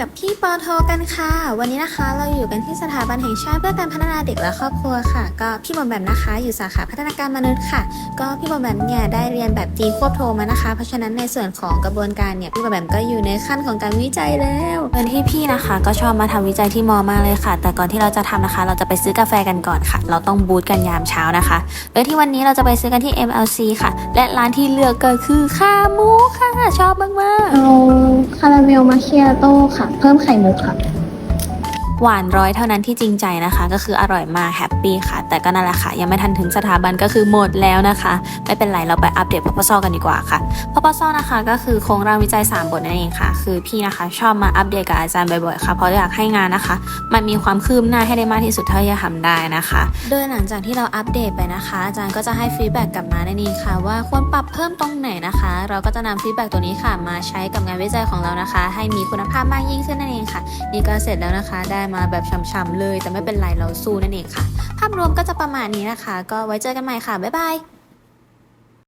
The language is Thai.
กับพี่ปอโทกันค่ะ วันนี้นะคะเราอยู่กันที่สถาบันแห่งชาติเพื่อการพัฒนาเด็กและครอบครัวค่ะ ก็พี่บอมแบมนะคะ อยู่สาขาพัฒนาการมนุษย์ค่ะ ก็พี่บอมแบมเนี่ยได้เรียนแบบจีควบโทมานะคะ เพราะฉะนั้นในส่วนของกระบวนการเนี่ยพี่บอมแบมก็อยู่ในขั้นของการวิจัยแล้วเงินที่พี่นะคะ ก็ชอบมาทำวิจัยที่มอมากเลยค่ะ แต่ก่อนที่เราจะทำนะคะ เราจะไปซื้อกาแฟกันก่อนค่ะ เราต้องบูธกันยามเช้านะคะโดยที่วันนี้เราจะไปซื้อกันที่ MLC ค่ะ และร้านที่เลือกก็คือข้ามูค่ะชอบมากๆ คาราเมลมาเคียโต้ค่ะ เพิ่มไข่มุกค่ะ หวานร้อยเท่านั้นที่จริงใจนะคะ ก็คืออร่อยมากแฮปปี้ค่ะ แต่ก็นั่นแหละค่ะ ยังไม่ทันถึงสถาบันก็คือหมดแล้วนะคะ ไม่เป็นไรเราไปอัปเดตพปซกันดีกว่าค่ะพปซนะคะก็คือโครงร่างวิจัย 3 บทนั่นเองค่ะ คือพี่นะคะ ชอบมาอัปเดตกับอาจารย์บ่อยๆค่ะเพราะอยากให้งานนะคะ มันมีความคืบหน้าให้ได้มากที่สุดเท่าที่จะทำได้นะคะ โดยหลังจากที่เราอัปเดตไปนะคะ อาจารย์ก็จะให้ฟีดแบ็กกลับมานั่นเองค่ะ ว่าควรปรับเพิ่มตรงไหนนะคะ เราก็จะนำฟีดแบ็กตัวนี้ค่ะมาใช้กับงานวิจัยของเรานะคะ ให้มีคุณภาพมากยิ่งขึ้นนั่นเองค่ะนี่ก็เสร็จแล้วนะคะได้มาแบบช้ำๆเลย แต่ไม่เป็นไรเราสู้นั่นเองค่ะ ภาพรวมก็จะประมาณนี้นะคะ ก็ไว้เจอกันใหม่ค่ะบ๊ายบาย